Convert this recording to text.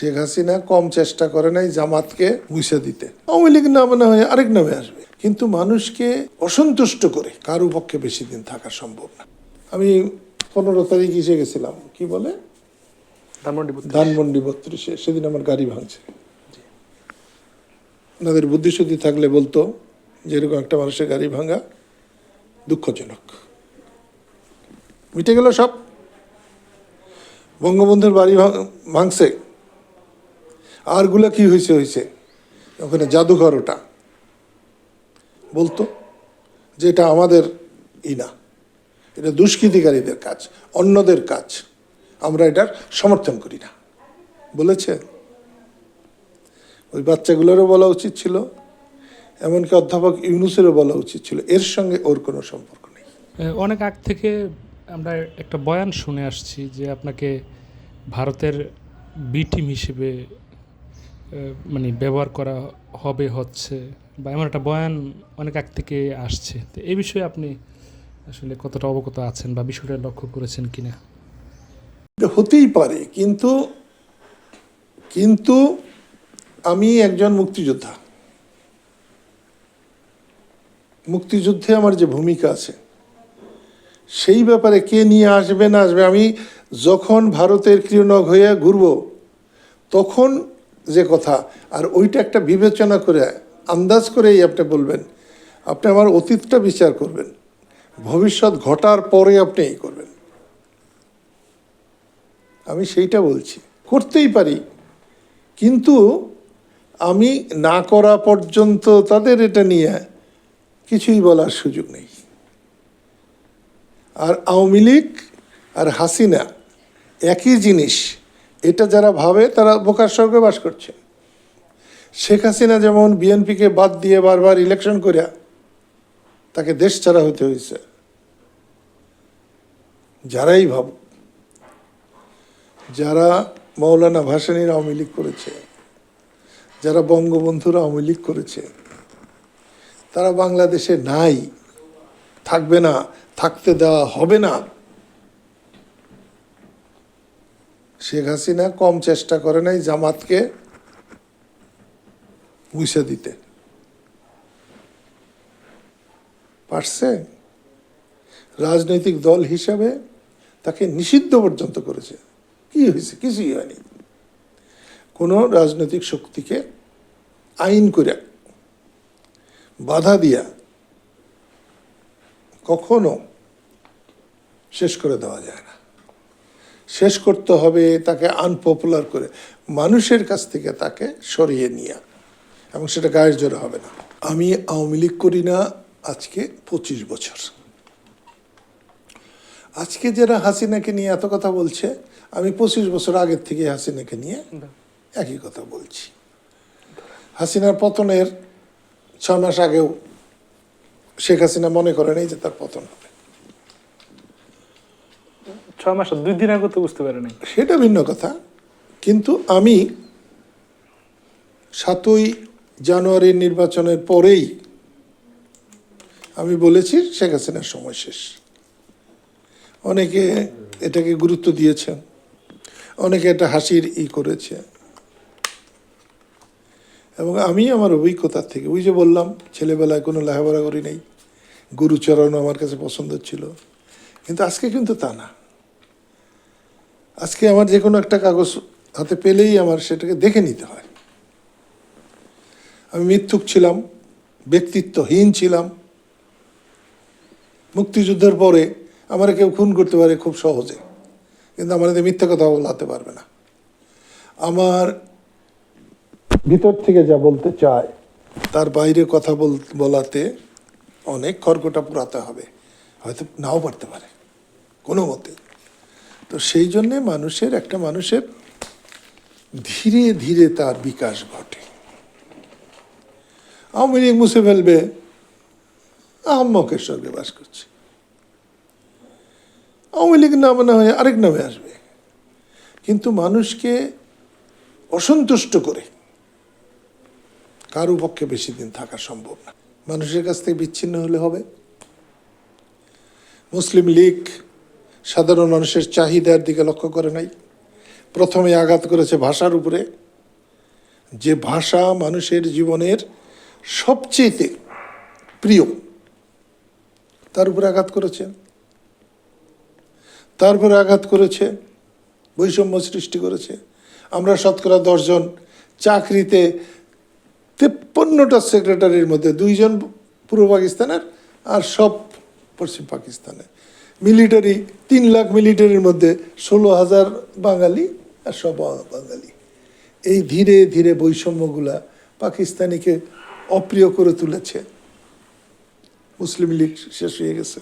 শেখ হাসিনা কম চেষ্টা করে নাই জামাতকে মুছে দিতে। আওয়ামী লীগ নামে না হয়ে আরেক নামে আসবে। কিন্তু মানুষকে অসন্তুষ্ট করে কারও পক্ষে বেশি দিন থাকা সম্ভব না। আমি পনেরো তারিখ এসে গেছিলাম। কি বলে? ধানমন্ডি বত্রিশে। সেদিন আমার গাড়ি ভাঙছে। ওনাদের বুদ্ধিশুদ্ধি থাকলে বলতো যে এরকম একটা মানুষের গাড়ি ভাঙা দুঃখজনক। মিটে গেল সব। বঙ্গবন্ধুর বাড়ি ভাঙ- ভাঙছে। আরগুলা কি হয়েছে হয়েছে ওখানে জাদুঘর ওটা। বলতো যে এটা আমাদের ই না। এটা দুষ্কৃতিকারীদের কাজ, অন্যদের কাজ। আমরা এটার সমর্থন করি না। বলেছে? ওই বাচ্চাগুলোরও বলা উচিত ছিল, এমনকি অধ্যাপক ইউনুসেরও বলা উচিত ছিল, এর সঙ্গে ওর কোনো সম্পর্ক নেই। অনেক আগ থেকে আমরা একটা বয়ান শুনে আসছি যে আপনাকে ভারতের বি টিম হিসেবে মানে ব্যবহার করা হবে, হচ্ছে, বা এমন একটা বয়ান অনেক আগ থেকে আসছে। তো এই বিষয়ে আপনি আসলে কতটা অবগত আছেন বা বিষয়টা লক্ষ্য করেছেন কিনা? হতেই পারে, কিন্তু কিন্তু আমি একজন মুক্তিযোদ্ধা। মুক্তিযুদ্ধে আমার যে ভূমিকা আছে, সেই ব্যাপারে কে নিয়ে আসবে না আসবে, আমি যখন ভারতের ক্রিয়নক হয়ে ঘুরব, তখন যে কথা। আর ওইটা একটা বিবেচনা করে, আন্দাজ করেই আপনি বলবেন। আপনি আমার অতীতটা বিচার করবেন। ভবিষ্যৎ ঘটার পরে আপনি এই করবেন। আমি সেইটা বলছি। করতেই পারি। কিন্তু আমি না করা পর্যন্ত তাদের এটা নিয়ে কিছুই বলার সুযোগ নেই। আর আওয়ামী লীগ আর হাসিনা একই জিনিস। এটা যারা ভাবে, তারা বোকার স্বর্গে বাস করছে। শেখ হাসিনা যেমন বিএনপিকে বাদ দিয়ে বারবার ইলেকশন করিয়া তাকে দেশ ছাড়া হতে হয়েছে যারাই ভাব যারা মৌলানা ভাসানীর আওয়ামী লীগ করেছে, যারা বঙ্গবন্ধুর আওয়ামী লীগ করেছে, তারা বাংলাদেশে নাই, থাকবে না, থাকতে দেওয়া হবে না। শেখ হাসিনা কম চেষ্টা করে নাই জামাতকে মুছে দিতে। পারছে? রাজনৈতিক দল হিসাবে তাকে নিষিদ্ধ পর্যন্ত করেছে। কি হয়েছে? কিছুই হয়নি। কোনো রাজনৈতিক শক্তিকে আইন করে বাধা দিয়া কখনো শেষ করে দেওয়া যায় না। শেষ করতে হবে, তাকে আনপপুলার করে। মানুষের কাছ থেকে তাকে সরিয়ে নিয়ে। এবং সেটা গায়ের জোরে হবে না। আমি আওয়ামী লীগ করি না, আজকে পঁচিশ বছর। আজকে যারা হাসিনাকে নিয়ে এত কথা বলছে, আমি পঁচিশ বছর আগের থেকে হাসিনাকে নিয়ে একই কথা বলছি। হাসিনার পতনের ছ মাস আগেও শেখ হাসিনা মনে করে নেই যে তার পতন হবে। ছয় মাস দুই দিন আগে তো বুঝতে পারে নাই। সেটা ভিন্ন কথা। কিন্তু আমি সাতই জানুয়ারির নির্বাচনের পরেই আমি বলেছি, শেখ হাসিনার সময় শেষ। অনেকে এটাকে গুরুত্ব দিয়েছেন, অনেকে এটা হাসির ই করেছে। এবং আমি আমার অভিজ্ঞতার থেকে, ওই যে বললাম, ছেলেবেলায় কোনো লেখাপড়া করি নাই গুরুচরণ আমার কাছে পছন্দ ছিল। কিন্তু আজকে কিন্তু তা না। আজকে আমার যে কোনো একটা কাগজ হাতে পেলেই আমার সেটাকে দেখে নিতে হয়। আমি মিথ্যুক ছিলাম, ব্যক্তিত্বহীন ছিলাম। মুক্তিযুদ্ধের পরে আমার কেউ খুন করতে পারে খুব সহজে, কিন্তু আমার মিথ্যা কথা বলাতে পারবে না। আমার ভিতর থেকে যা বলতে চায়, তার বাইরে কথা বল, বলাতে অনেক খড়কটা পুরাতে হবে, হয়তো নাও পারতে পারে, কোনো মতে। তো সেই জন্যে মানুষের, একটা মানুষের ধীরে ধীরে তার বিকাশ ঘটে। আওয়ামী লীগ মুছে ফেলবে আহম্মকের স্বর্গে বাস করছে। আওয়ামী লীগ নামে না হয়ে আরেক নামে আসবে। কিন্তু মানুষকে অসন্তুষ্ট করে কারও পক্ষে বেশি দিন থাকা সম্ভব না। মানুষের কাছ থেকে বিচ্ছিন্ন হলে হবে। মুসলিম লীগ সাধারণ মানুষের চাহিদার দিকে লক্ষ্য করে নাই। প্রথমে আঘাত করেছে ভাষার উপরে। যে ভাষা মানুষের জীবনের সবচেয়েতে প্রিয়, তার উপরে আঘাত করেছে। তারপরে আঘাত করেছে, বৈষম্য সৃষ্টি করেছে। আমরা শতকরা দশজন চাকরিতে তেপ্পন্নটা সেক্রেটারির মধ্যে দুইজন পূর্ব পাকিস্তানের আর সব পশ্চিম পাকিস্তানে মিলিটারি, তিন লাখ মিলিটারির মধ্যে ষোলো হাজার বাঙালি আর সব বাঙালি। এই ধীরে ধীরে বৈষম্যগুলা পাকিস্তানিকে অপ্রিয় করে তুলেছে। মুসলিম লীগ শেষ হয়ে গেছে।